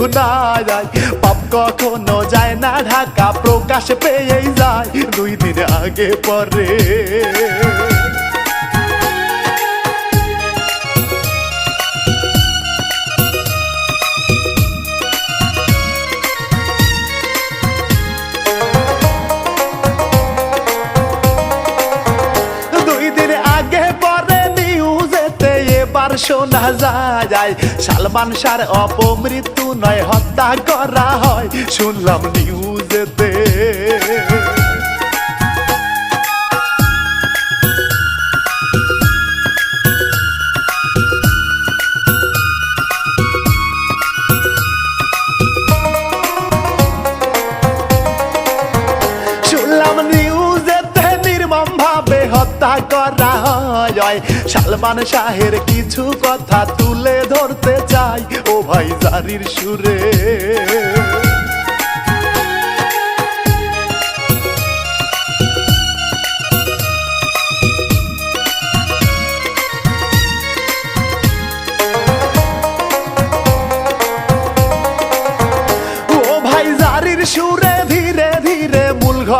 মৃত্যু না যায় পাপ কখনো যায় না, ঢাকা প্রকাশ পেয়েই যায়। দুই দিন আগে পরে। এবার শোনা যায় সালমান শাহর অপমৃত্যু নয় হত্যা করা হয়। শুনলাম নিউজেতে হয় সালমান শাহের কিছু কথা তুলে ধরতে চাই। ও ভাই জারির সুরে।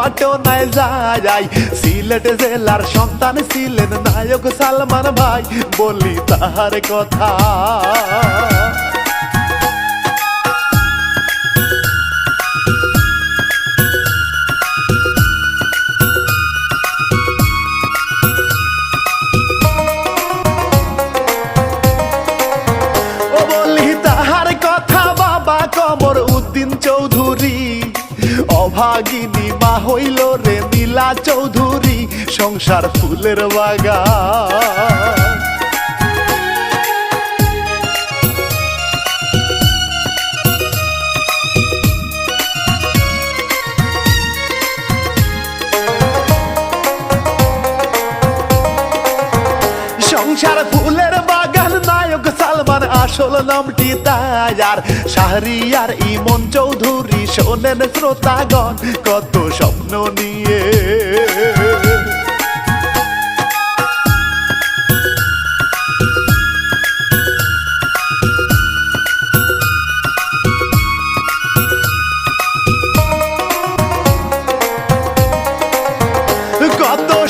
ঘটনায় যায় সিলেট জেলার সন্তান ছিলেন নায়ক সালমান ভাই বলি তাহার কথা। অভাগিনী মা হইল রে নীলা চৌধুরী, সংসার ফুলের বাগান। সংসার ফুলের বাগান, নায়ক সালমান, আসল নামটি তায়ার শাহরিয়ার ইমন চৌধুরী। শোনেন শ্রোতাগণ কত স্বপ্ন নিয়ে।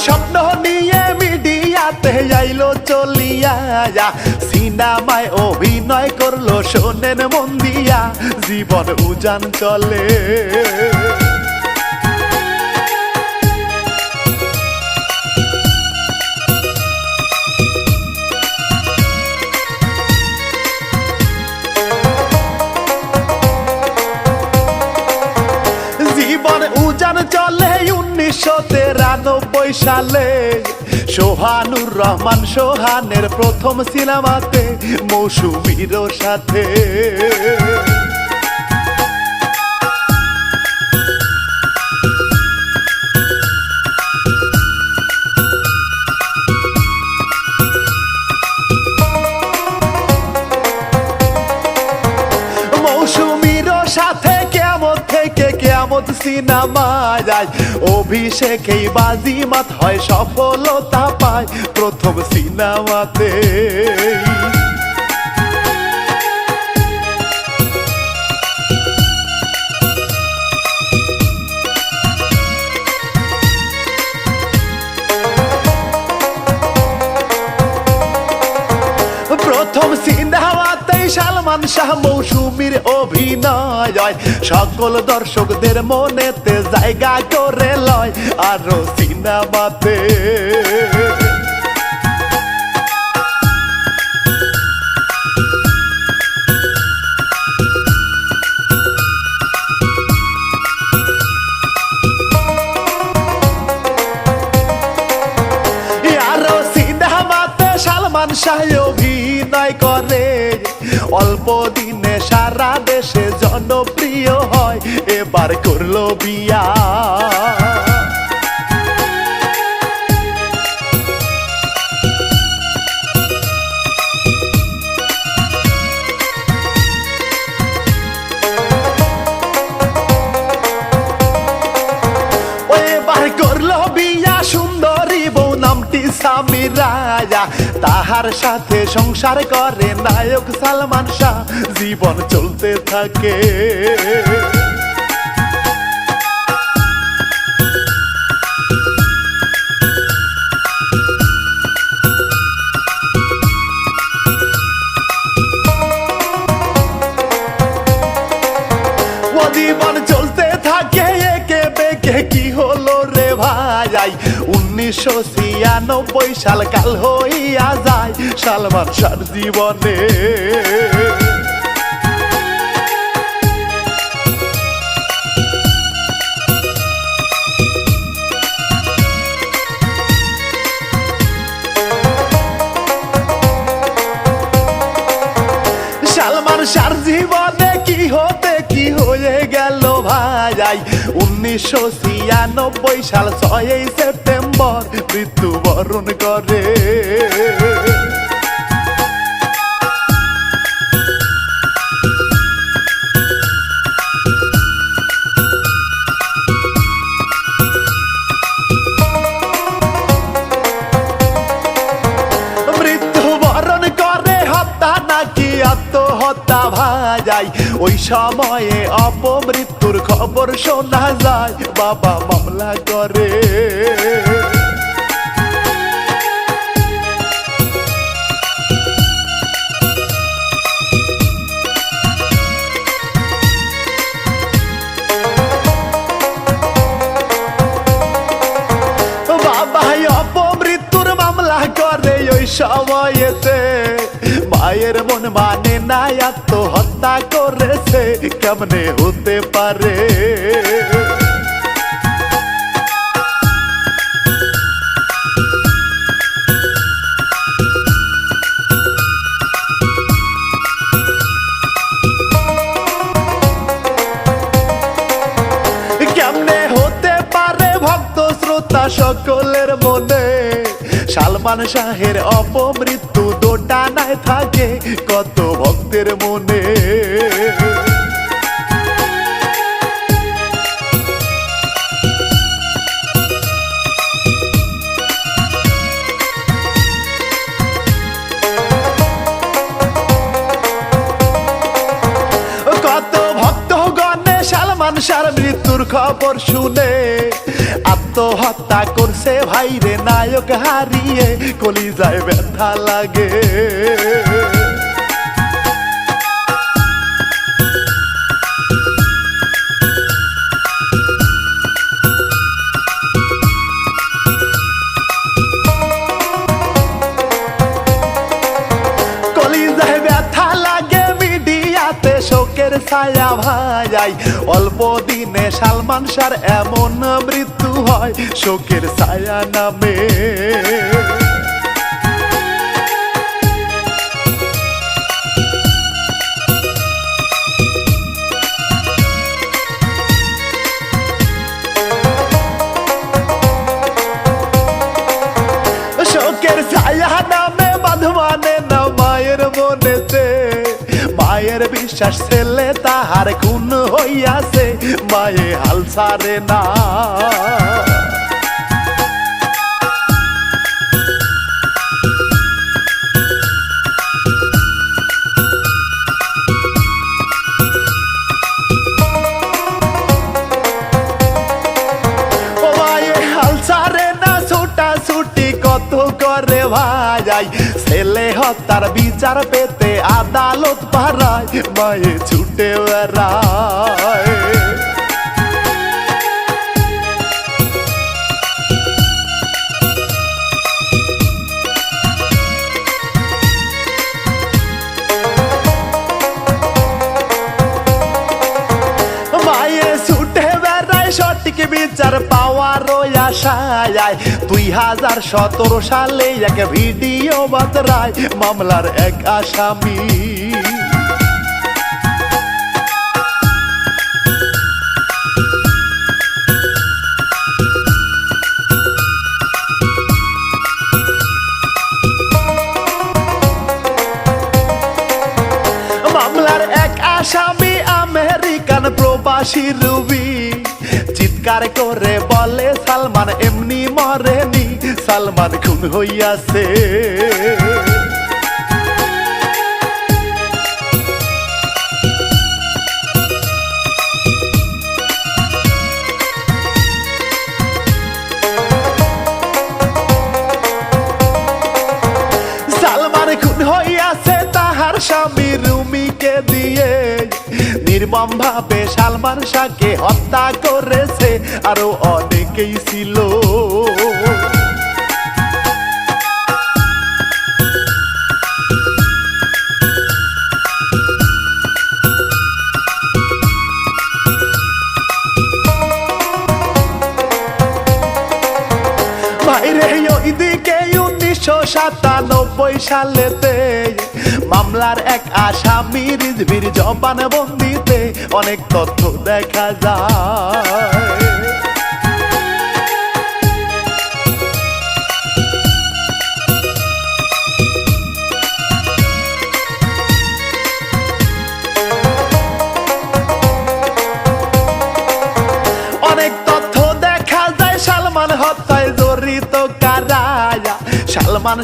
স্বপ্ন নিয়ে মিডিয়াতে যাইলো চলিয়া সিনেমায় অভিনয় করল শোনেন মন দিয়া জীবন উজান চলে। জীবন উজান চলে উনিশশো তেরানব্বই সালে। সোহানুর রহমান সোহানের প্রথম সিনেমাতে মৌসুমীর সাথে। কেমন সিনেমা যায় অভিষেকেই বাজিমাত হয় সফলতা পায় প্রথম সিনেমাতে সালমান শাহ মৌসুমীর অভিনয়। সকল দর্শকদের মনেতে জায়গা করে লয় আরও সিনেমাতে সালমান শাহ অভিনয় করে। অল্প দিনে সারা দেশে জনপ্রিয় হয়। এবার করল বিয়া। রাজা, তাহার সাথে সংসার করে নায়ক সালমান শাহ। জীবন চলতে থাকে। জীবন চলতে থাকে, একে বেকে কি হলো রে ভাই? উনিশশো ছিয়ানব্বই সাল কাল হইয়া যায় সালমান শাহ জীবনে। সালমান শাহর জীবনে কি হতে উনিশশো ছিয়ানব্বই সাল ছয়ই সেপ্টেম্বর মৃত্যুবরণ করে। মৃত্যুবরণ করে হত্যা নাকি আত্মহত্যা ভাজাই ওই সময়ে অপমৃত্যুর খবর শোনা যায়। বাবা মামলা করে। বাবাই অপমৃত্যুর মামলা করে। ওই সময়েতে মায়ের মন মানে না আত্মহত্যা করেছে কেমনে হতে পারে? সকলের মনে? সালমান শাহের অপমৃত্যু থাকে কত ভক্তের মনে। শাহর মৃত্যুর খবর শুনে। আত্মহত্যা করছে ভাইরে নায়ক হারিয়ে কলি যায় ব্যথা লাগে। ছায়া ভাই অল্প দিনে সালমান সার এমন মৃত্যু হয় শোকের ছায়া নামে। বিশ্বাস ছেলে তাহার খুন হইয়াছে মায়ে হাল ছাড়ে না। কত করে? ভাই। ছেলে হত্যার বিচার পেতে আদালত পাড়ায় মায়ে ছুটে বেড়ায়। বিচার পাওয়ার আশায় দুই হাজার সতেরো সালে এক ভিডিও বাতরায় মামলার এক আসামি। হইয়াছে। স্বামী রুমিকে দিয়ে। নির্মম ভাবে সালমান শাহকে হত্যা করেছে আরও অনেকেই ছিল। উনিশশো সাতানব্বই সালেতে মামলার এক আসামি রিজভির জবানবন্দিতে অনেক তথ্য দেখা যায়।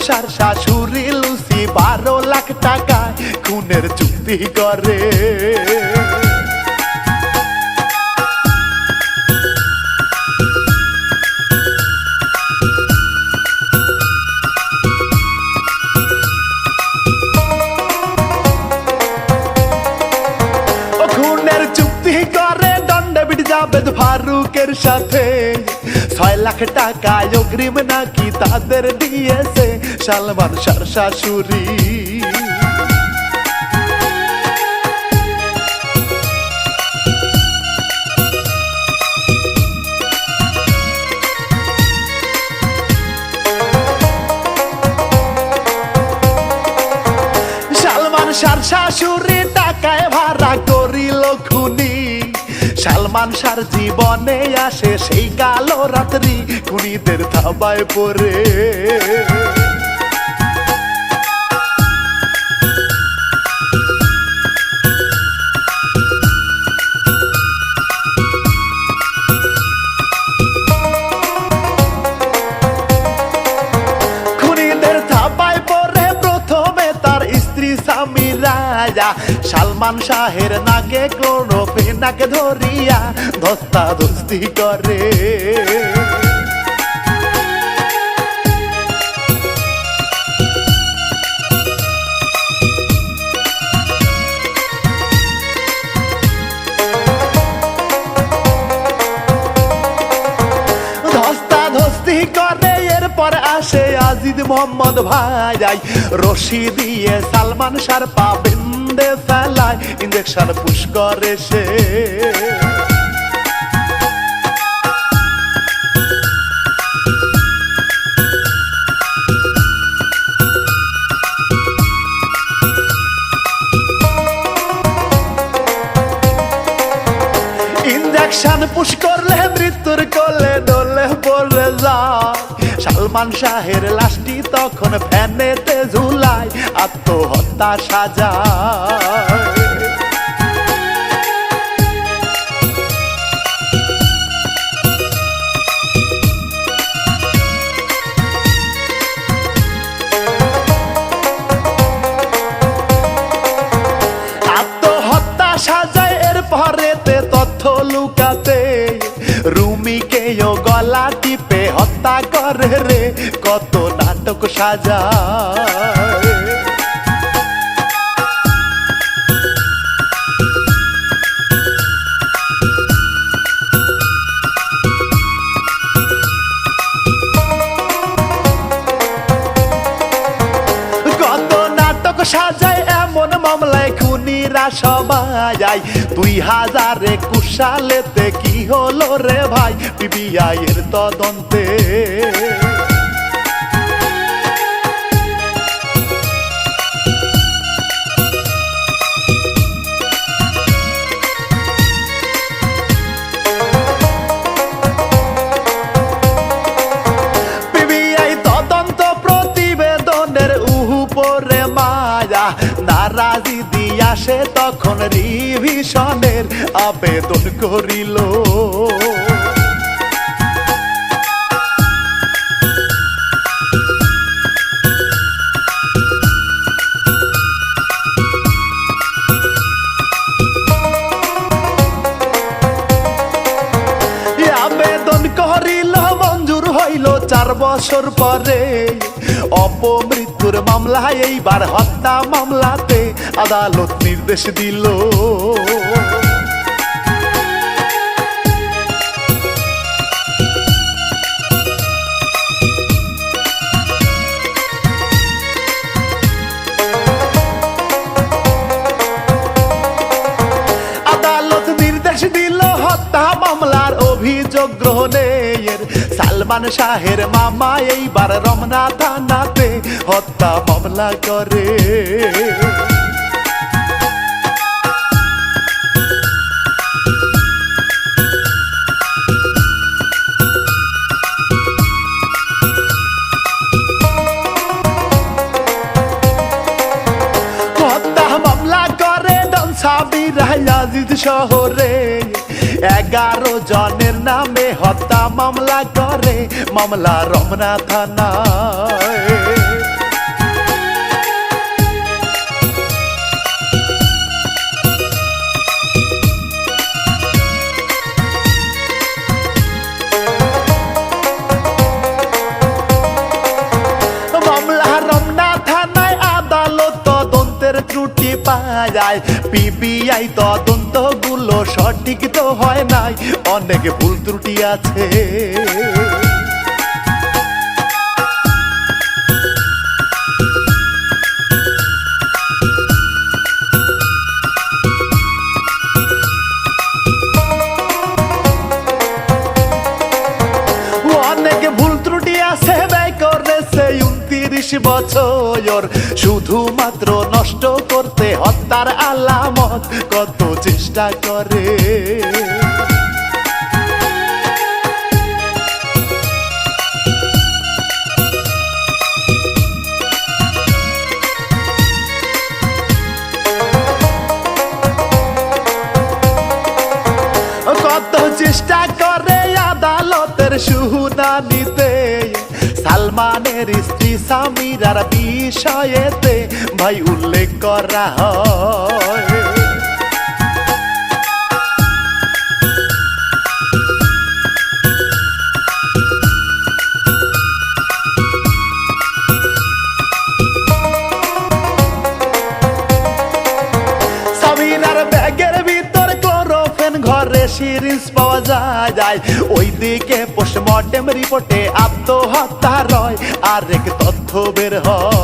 শার শাশুড়ি লুসি বারো লাখ টাকা খুনের চুক্তি করে। চুক্তি করে জাবেদ ফারুকের সাথে। ছয় লাখ টাকা অগ্রিম নাকি তাদের দিয়েছে? সালমান শাশুড়ি। সালমান সার জীবনে আসে সেই কালো রাত্রি কুড়িদের থাবায় পড়ে। রাজা সালমান শাহের নাকে ক্লোরোফেনাকে ধরিয়া ধস্তা ধস্তি করে। আসে আজিদ মোহাম্মদ ভাই। রশি দিয়ে সালমান শার পা বিন্দে ফেলায় ইঞ্জেকশন পুশ করে সে। ইঞ্জেকশন মৃত্যুর কোলে ডলে পড়ে যায়। সালমান শাহের লাশটি তখন ফ্যানেতে ঝুলায় সাজায় এর পরেতে তথ্য লুকাতে। গলা টিপে হত্যা করে রে কত নাটক সাজায়। খুনিরা সবাই দুই হাজার একুশ সালেতে কি হলো রে ভাই? পিবিআই এর তদন্তে। আসে তখন রিভিশনের আবেদন করিল। চার বছর পরে। অপমৃত্যুর মামলায় এইবার হত্যা মামলাতে আদালত নির্দেশ দিল। আদালত নির্দেশ দিল, হত্যা মামলার অভিযোগ গ্রহণের। সালমান শাহের মামা এইবার রমনা থানাতে হত্যা মামলা করে। আজিজ শহরে এগারো জনের নামে হত্যা মামলা করে মামলা রমনা থানায়। যায় পিবিআই তদন্তগুলো সঠিক তো হয় নাই। অনেক ভুল ত্রুটি আছে। উনত্রিশ বছর শুধুমাত্র নষ্ট করতে হত্যার আলামত কত চেষ্টা করে। চেষ্টা করে আদালতের শুনানিতে। সালমানের স্ত্রী সামিরার বিষয়েতে ভাই উল্লেখ করা হয়। যায়। ওইদিকে পোস্টমর্টেম রিপোর্টে আত্মহত্যা রয় হয়।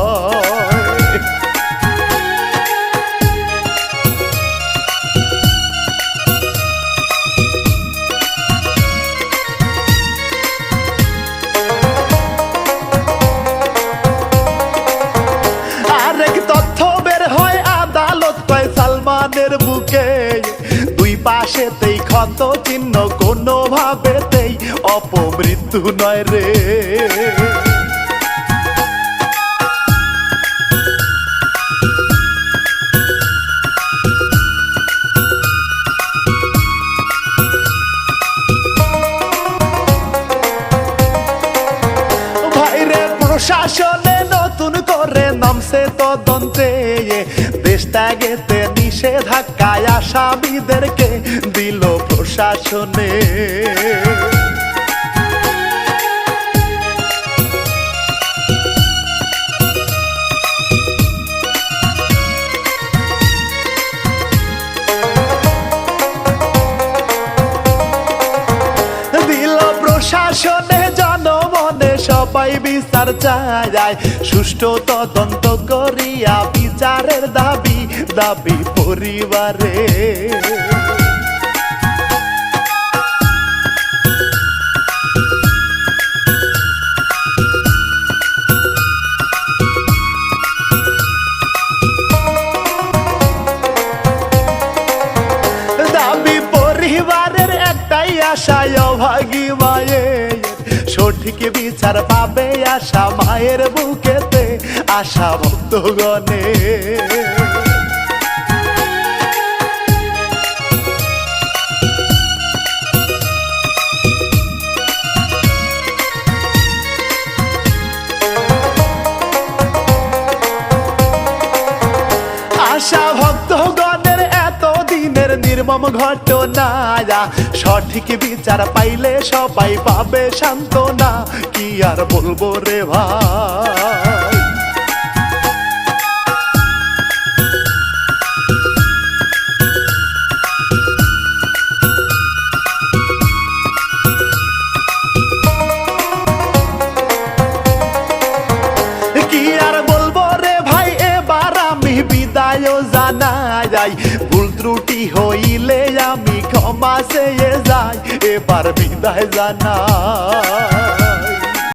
আরেক তথ্য বের হয় পাশেতেই ক্ষত চিহ্ন অপমৃত্যু নয় রে প্রশাসনে নতুন করে নামছে তদন্তে। দেশ ত্যাগেতে নিষেধাজ্ঞায় আসামিদেরকে দিল প্রশাসনে। বিচার চায়। সুষ্ঠু তদন্ত করিয়া বিচারের দাবি দাবি পরিবারে সঠিক বিচার পাবে আশা মায়ের বুকেতে আশা ভক্তগণে আশা ভক্তগণের নির্মম ঘটনা সঠিক বিচার পাইলে সবাই পাবে সান্ত্বনা। কি আর বলব রে ভাই? কি আর বলব রে ভাই? এবার আমি বিদায় জানা যাই ভুল ত্রুটি ক্ষমা চেয়ে যায় এবার বিদায় জানাই।